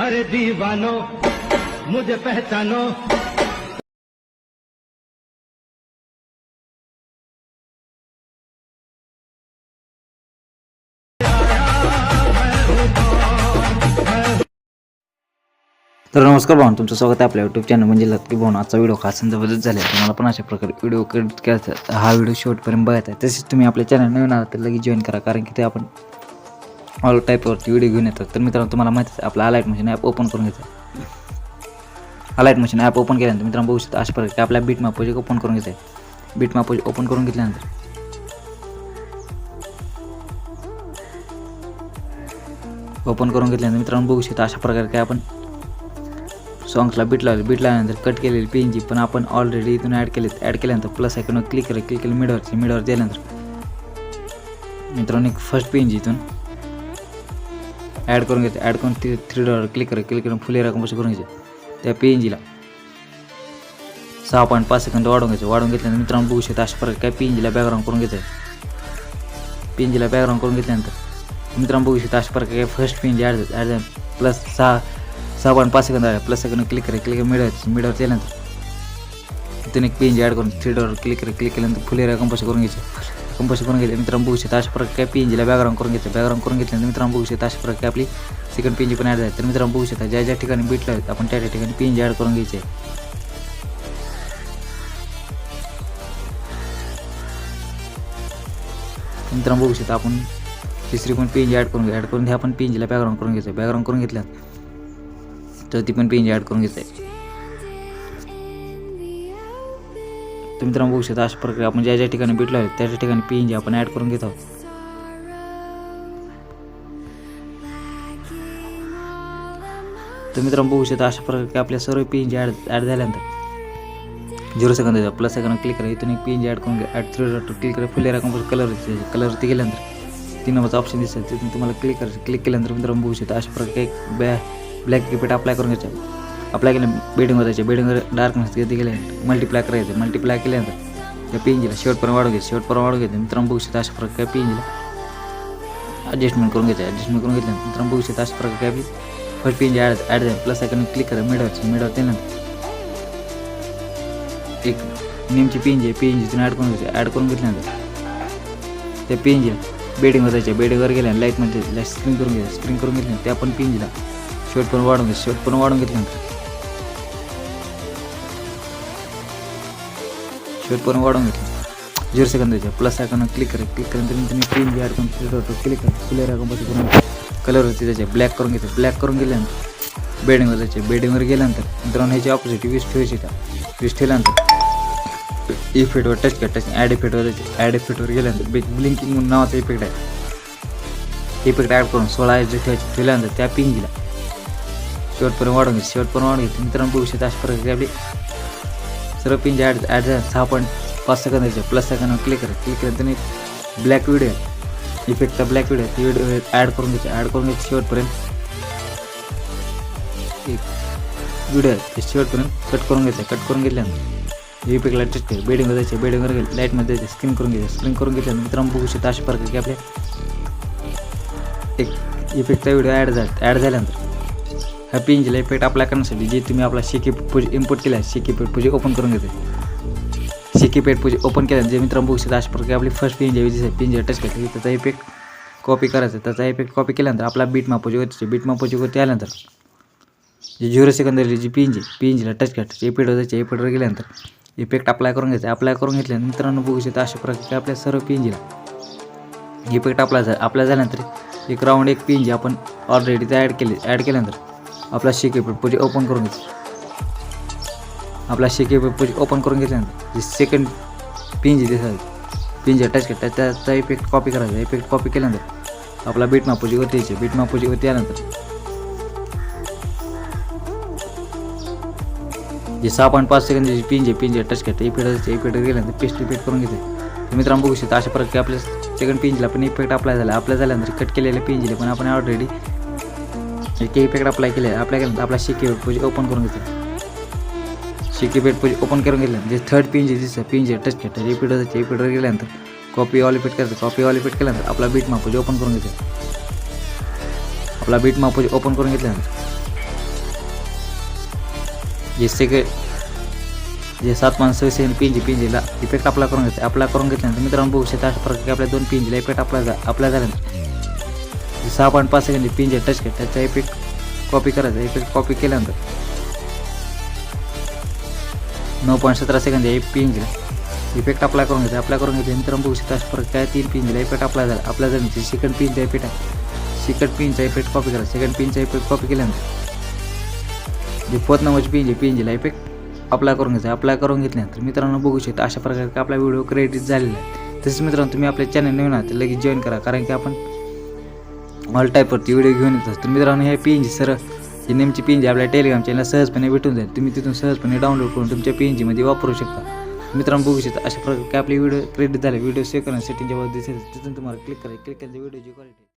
अरे दीवानो मुझे पहचानो। तर नमस्कार भाऊ तुमचं स्वागत आहे आपल्या यूट्यूब चॅनल म्हणजे लक्की भाऊ आजचा व्हिडिओ खास जबरदस्त झाला आहे. तुम्हाला पण अशा प्रकारे व्हिडिओ क्रेडिट करायचा हा व्हिडिओ शेवटपर्यंत बघायचा आहे. तसेच तुम्ही आपल्या चॅनल नवीन आला तर लगेच जॉईन करा. कारण की ते आपण ऑल टाईपवरती व्हिडिओ घेऊन येतात. तर मित्रांनो तुम्हाला माहिती आहे आपला अलाईट मशीन ॲप ओपन करून घ्यायचं अलाईट मशीन ॲप ओपन केल्यानंतर मित्रांनो बघू शकता अशा प्रकारे आपल्या बीट मापोजी ओपन करून घ्यायचं आहे बीट मापोजी ओपन करून घेतल्यानंतर. ओपन करून घेतल्यानंतर मित्रांनो बघू शकता अशा प्रकारे काय आपण सॉंग्सला बीट लावले. बीट लावल्यानंतर कट केलेली पी एन जी पण आपण ऑलरेडी इथून ॲड केले ॲड केल्यानंतर प्लस आयकॉनवर क्लिक केलं. क्लिक केलं मिडवरची मिडवर दिल्यानंतर. मित्रांनो एक फर्स्ट पी एन जी इथून ॲड करून घ्यायचं ॲड करून ती थ्री डॉलर क्लिक करा क्लिक करून फुले रकम कशी करून घ्यायचं? त्या पी एन जीला सहा पॉईंट पाच सेकंद वाढवून घ्यायचं. वाढवून घेतल्यानंतर मित्रांनो बघू शकता अशा प्रकारे काय पी एन जीला बॅकग्राऊंड करून घ्यायचं आहे पी एन जीला बॅकग्राऊंड करून घेतल्यानंतर मित्रांनो बघू शकता अशा प्रकारे काय first P N G add add plus सहा सहा पॉईंट पाच सेकंद प्लस सेकंड क्लिक करा क्लिक मिळवायचं मिळवर केल्यानंतर तिथून एक पेन ॲड करून थ्री डॉलर क्लिक करा क्लिक केल्यानंतर फुलेरा कंपोज करून घ्यायचं? कंपोज करून घेतले मित्रांनो बघू शकता अशा प्रकारे पी एन जीला बॅकग्राऊंड करून घ्यायचं बॅकग्राऊंड करून घेतल्यानंतर मित्रांनो बघू शकता अशा प्रकारे आपली सेकंड पी एन जी पण ॲड झाली. तर मित्रांनो बघू शकता ज्या ज्या ठिकाणी बीट लावत आपण त्या त्या ठिकाणी पी एन जी ॲड करून घ्यायचे. आहे. मित्रांनो बघू शकता आपण तिसरी पण पी एन जी ॲड करून घ्या. ॲड करून घ्या आपण पी एन जीला बॅकग्राऊंड करून घ्यायचं बॅकग्राऊंड करून घेतल्यानंतर तर ती पण पी एन जी ॲड करून घ्यायचं आहे तर मित्रांनो बघू शकता अशा प्रकारे आपण ज्या ज्या ठिकाणी भेटलो आहे त्या ठिकाणी पी एन जी आपण ॲड करून घेत. आहोत तर मित्रांनो बघू शकता अशा प्रकारे आपल्या सर्व P N G add add झाल्यानंतर zero second plus second click करा इथून एक पी एन जी ॲड करून घ्या. ॲड थ्री डॉट क्लिक करा फुले कंपोज कलर कलरवरती गेल्यानंतर तीन नंबरचा ऑप्शन दिसेल तिथून तुम्हाला क्लिक करायचं क्लिक केल्यानंतर मित्रांनो बघू शकता अशा प्रकारे एक बॅ ब्लॅक किपेट अप्लाय करून घ्यायचं. अप्लाय केलं बेडिंगवर जायचे. बेडिंगवर डार्कनेस किती गेले. मल्टिप्लाय करायचं. मल्टिप्लाय केल्यानंतर त्या पेंजीला शेवटपर्यंत वाढू घ्यायचं. शेवटपर्यंत वाढू घ्यायचं मित्रांनो बघू शकता अशा प्रकारे पेंजीला ॲडजस्टमेंट करून घ्यायचं. ॲडजस्टमेंट करून घेतल्यानंतर मित्रांनो बघू शकता अशा प्रकारे काय फर्स्ट पेंजी ॲड ॲड झाली. प्लस आयकॉन क्लिक करा. मिडवरची मिडवर त्यानंतर एक नेमची पेंजी आहे. पेंजी तिथून ॲड करून घ्यायची ॲड करून घेतल्यानंतर त्या पेंजीला बेडिंगवर जायच्या बेडिंगवर गेल्या लाईटमध्ये लाइट स्क्रीन करून घ्यायचं. स्क्रीन करून घेतल्यानंतर त्या पण पेंजीला शेवटपर्यंत वाढून घ्यायचं. शेवटपर्यंत वाढून घेतल्यानंतर शेवटपर्यंत वाढून घेतलं. झिरो सेकंद द्यायच्या प्लस आयकॉन क्लिक करा. क्लिक केल्यानंतर त्यांनी पेन जी ॲड करून क्लिक करा. क्लिअर आयकॉन करून कलरवरती त्याचे ब्लॅक करून घ्यायचं. ब्लॅक करून गेल्यानंतर बेडिंगवर जायचे. बेडिंगवर गेल्यानंतर मित्रांनो ह्याची ऑपोजिट वीस ठेवायची का? वीस ठेवल्यानंतर e इफेक्टवर टच करा. टच ॲड इफेक्टवर जायचे. ॲड इफेक्टवर गेल्यानंतर बिग ब्लिंकिंग म्हणून नावाचा इफेक्ट आहे. इफेक्ट ॲड करून सोळा एच ठेवायचे. ठेवल्यानंतर त्या पिंगीला शेवटपर्यंत वाढून घ्यायचं शेवटपर्यंत वाढून घ्यायचं मित्रांनो भविष्यात अशा प्रकारे आपली सर्व पिंजे ॲड ॲड सहा पॉईंट पाच सेकंद द्यायचे प्लस सेकंड क्लिक करा. क्लिक केलं एक ब्लॅक व्हिडिओ इफेक्टचा ब्लॅक व्हिडिओ ती व्हिडिओ ॲड करून घ्यायची. ॲड करून घ्यायची शेवटपर्यंत. एक व्हिडिओ आहे. ते शेवटपर्यंत कट करून घ्यायचं. कट करून घेतल्यानंतर इफेक्टला टच केलं बेडिंगवर जायचे. बेडिंगवर गेले. लाईटमध्ये जायचे. स्क्रीन करून घ्यायचं. स्क्रीन करून घेतल्यानंतर मित्रांनो बघू शकता अशा प्रकारे की आपल्या एक इफेक्टचा व्हिडिओ ॲड झाला. ॲड झाल्यानंतर ह्या पिंजला इफेक्ट अप्लाय करण्यासाठी जे तुम्ही आपला शेकी पूज इम्पोर्ट केला आहे शेकी पेट पूजे ओपन करून घेते शेकी पेट पूजे ओपन केल्या जे मित्रांनो बघू शकता अशा प्रकारे आपली फर्स्ट पिंज आहे पिंज टच करते त्याचा इफेक्ट कॉपी करायचा त्याचा इफेक्ट कॉपी केल्यानंतर आपला बीट मापोजी होते बीट मापोजी होते आल्यानंतर जे झिरो सेकंदरी जी पिंज आहे पिंजला टच करते इफेक्ट होता इफेक्टवर गेल्यानंतर इफेक्ट अप्लाय करून घ्यायचा अप्लाय करून घेतल्यानंतर मित्रांनो बघू शकता अशा प्रकारे आपल्या सर्व पिंजीला इफेक्ट अप्लाय झाला अप्लाय झाल्यानंतर एक राऊंड एक पिंजी आपण ऑलरेडी ते ॲड केले ॲड केल्यानंतर आपला शेकी पूजे ओपन करून घेतो आपला शेकी पूजे ओपन करून घेतल्यानंतर जे सेकंड पिंजी दिसत पिंजी टच करतात त्याचा इफेक्ट कॉपी करायचा. इफेक्ट कॉपी केल्यानंतर आपला बीट मापूजी होती यायची. बीट मापूजी होती यानंतर जे सहा पॉईंट पाच सेकंदाची पिंजे पिंजे टच करते इफेक्ट इफेक्ट गेल्यानंतर पेस्ट इफेक्ट करून घेते मित्रांनो बघू शकता अशा प्रकारे आपल्या सेकंड पिंजला पण इफेक्ट अप्लाय झाला. अप्लाय झाल्यानंतर कट केलेल्या पिंजले पण आपण ऑलरेडी के इफेक्ट अप्लाय केले अप्लाय केल्यानंतर आपला शिकी पूजे ओपन करून घेतो शिकी पेट पूजे ओपन करून घेतलं. जे थर्ड पिंजे दिसतं पिंजे टच करतात रिपीट होतं रिपीटवर गेल्यानंतर कॉपी ऑल करायचं कॉपी ऑल केल्यानंतर आपला बीट मापूज ओपन करून घेतो आपला बीट मापूज ओपन करून घेतल्यानंतर जे सेके जे सात माणसं सेन पिंजी पिंजीला इफेक्ट अप्लाय करून घेते अप्लाय करून घेतल्यानंतर मित्रांनो बघू शकता अशा प्रकारे आपल्या दोन पिंजीला इफेक्ट अप्लाय अप्लाय झाल्यानंतर सहा पॉईंट पाच सेकंड पिंजे टच केलं त्याचा इफेक्ट कॉपी करायचा इफेक्ट कॉपी केल्यानंतर. नऊ पॉईंट सतरा सेकंद पिन दिला इफेक्ट अप्लाय करून घ्यायचा अप्लाय करून घ्यायचा मित्रांनो बघू शकता परत काय तीन पिंजीला इफेक्ट अप्लाय झाला. अप्लाय झाल्यानंतर सेकंड पिनचा इफेक्ट आहे. सेकंड पिनचा इफेक्ट कॉपी करा. सेकंड पिनचा इफेक्ट कॉपी केल्यानंतर. जे फोर्थ नंबरची पिन जे पिन दिला इफेक्ट अप्लाय करून घ्यायचा अप्लाय करून घेतल्यानंतर मित्रांनो बघू शकता अशा प्रकारे आपला व्हिडिओ क्रेडिट झालेला आहे. तसेच मित्रांनो तुम्ही आपल्या चॅनल नवीन आहात लगेच जॉईन करा. कारण की आपण ऑल टाईपवरती व्हिडिओ घेऊन येत. असतो मित्रांनो हे पी एन जी सर ही नेमची पी एन जी आपल्या टेलिग्राम चॅनलला सहजपणे भेटून जाईल. तुम्ही तिथून सहजपणे डाउनलोड करून तुमच्या पी एन जीमध्ये वापरू शकता. मित्रांनो बघू शकता अशा प्रकारे आपले व्हिडिओ क्रेडिट झाले. व्हिडिओ सेव्ह करण्यासाठी सेटिंगच्या दिसेल तिथून तुम्हाला क्लिक करा. क्लिक केल्यानंतर व्हिडिओची क्वालिटी